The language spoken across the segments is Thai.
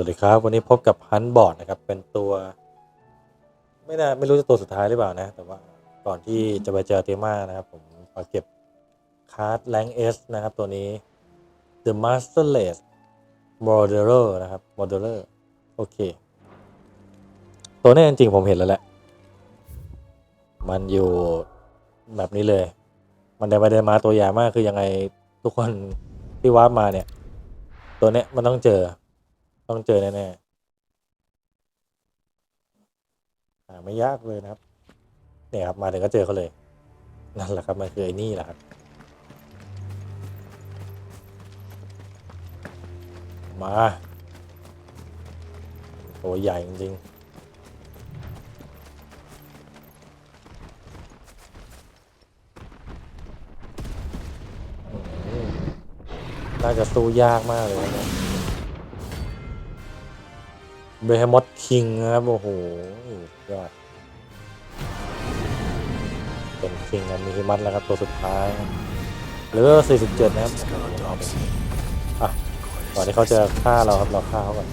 วัสดีครับ วันนี้พบกับฮันบอร์ดนะครับ เป็นตัว ไม่น่าไม่รู้จะตัวสุดท้ายหรือเปล่านะ แต่ว่าก่อนที่จะไปเจอเตมานะครับ ผมมาเก็บคาร์ดแรงเอสนะครับ ตัวนี้ The Masterless Modeler นะครับ Modeler โอเค ตัวนี้จริงๆผมเห็นแล้วแหละ มันอยู่แบบนี้เลย มันเดินไปเดินมาตัวใหญ่มากคือยังไงทุกคนที่วาร์ปมาเนี่ย ตัวเนี้ยมันต้องเจอ ต้องเจอแน่ๆหาไม่ยากเลยนะครับ เนี่ยครับมาถึงก็เจอเขาเลย นั่นแหละครับมันคือไอ้นี่แหละครับ มาตัวใหญ่จริงๆน่าจะสู้ยากมากเลยนะ เบฮมอตคิงนะครับ โอ้โหยอดเป็นคิงกับมีฮิมัตแล้วครับ ตัวสุดท้ายเหลือ47 นะครับอะก่อนที่เขาจะฆ่าเราครับ เราฆ่าเขาก่อน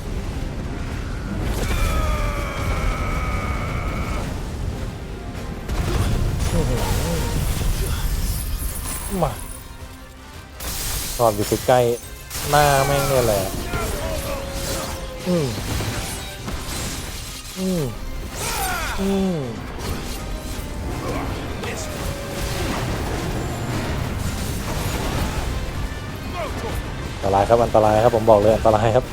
มาชอบอยู่ใกล้หน้าแม่งเนี่ยแหละอืม อืมอืมอันตรายครับอันตรายครับผมบอกเลยอันตรายครับ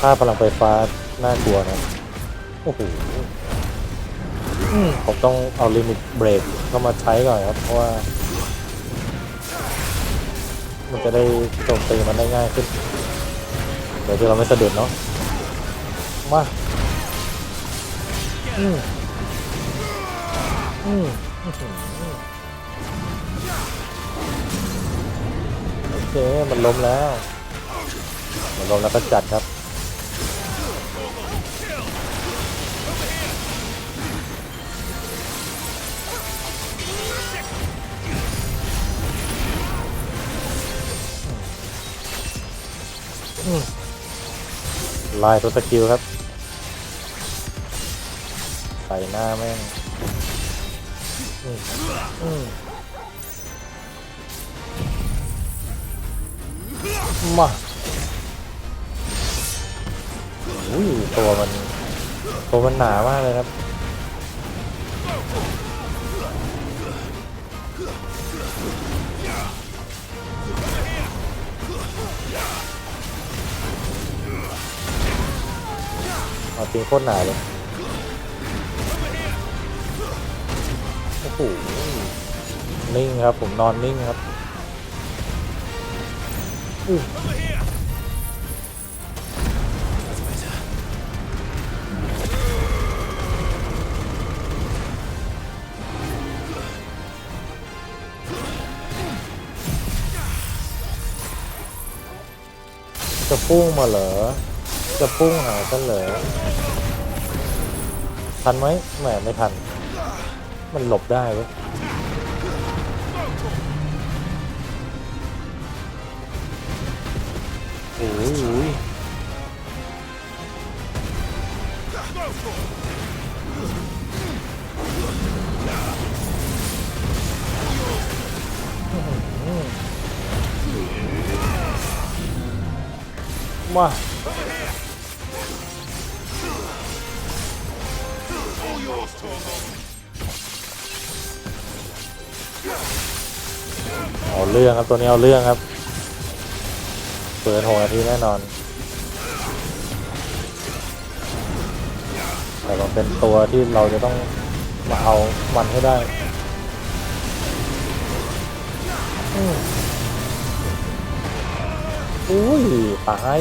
ถ้าพลังไฟฟ้าน่ากลัวนะโอ้โหผมต้องเอาลิมิตเบรกเข้ามาใช้ก่อนครับ เพราะว่า มันจะได้โจมตีมันได้ง่ายขึ้น เดี๋ยวที่เราไม่สะดุดเนาะมาอืมอืมอื้ออโอเคมันล้มแล้ว มันล้มแล้วก็จัดครับอืม ไล่ตัวสกิลครับ ใส่หน้าแม่งมอืมมาอุ้ยตัวมัน ตัวมันหนามากเลยครับ เอาจริงโคตรหนาเลย โอ้โห นิ่งครับ ผมนอนนิ่งครับอื้จะพุ่งมาเหรอ จะพุ่งหาฉันเหรอทันไหมแหมไม่ทัน มันหลบได้เว้ยโอ้ยโอ้ยมา เอาเรื่องครับตัวนี้เอาเรื่องครับ เปิดหกนาทีแน่นอน แต่มันเป็นตัวที่เราจะต้องมาเอามันให้ได้อุ้ยตาย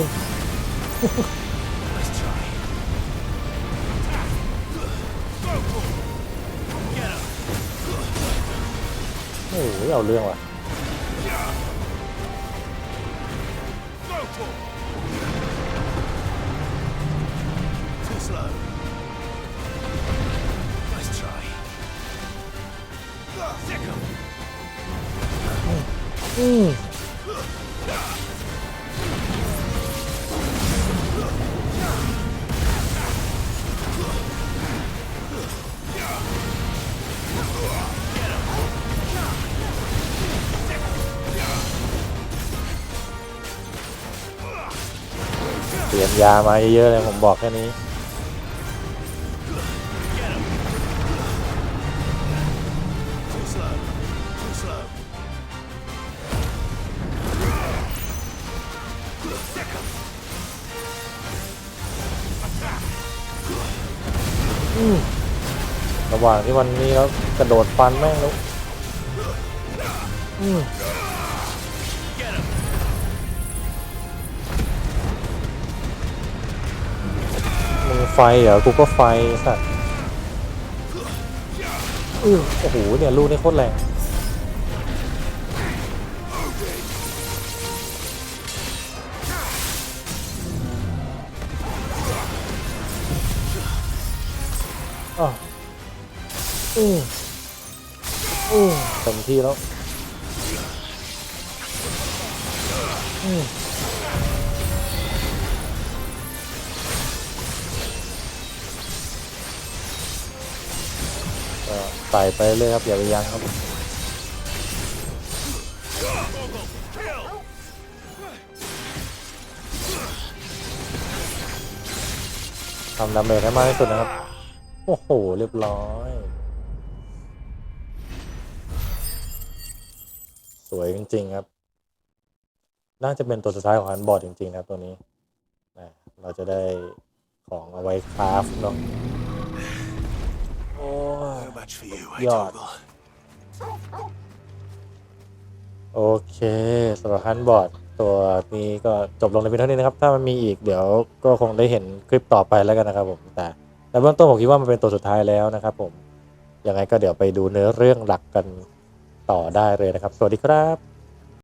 โอ้ยเอาเรื่องว่ะอืม รียมยามาเยอะๆเลยผมบอกแค่นี้ระหว่างที่วันนี้แล้วกระโดดฟันแม่งแล้วอืม มึงไฟเหรอ กูก็ไฟสัตว์อื้อโอ้โห เนี่ยลูกนี่โคตรแรง อะอืมอืมเต็มที่แล้ว อืม ส่ไปเลยครับอย่าไปยั้งครับทำดาเมจให้มากที่สุดนะครับ โอ้โห เรียบร้อย สวยจริง ๆ ครับ น่าจะเป็นตัวสุดท้ายของฮันบอร์ดจริงๆนะครับตัวนี้นะเราจะได้ของเอาไว้คราฟเนาะโอ้ย No match for you, Yeah. Toggle. โอเคสำหรับฮันบอร์ดตัวนี้ก็จบลงในเพียงเท่านี้นะครับ ถ้ามันมีอีกเดี๋ยวก็คงได้เห็นคลิปต่อไปแล้วกันนะครับผมแต่แต่เบื้องต้นผมคิดว่ามันเป็นตัวสุดท้ายแล้วนะครับผมยังไงก็เดี๋ยวไปดูเนื้อเรื่องหลักกันต่อได้เลยนะครับ สวัสดีครับ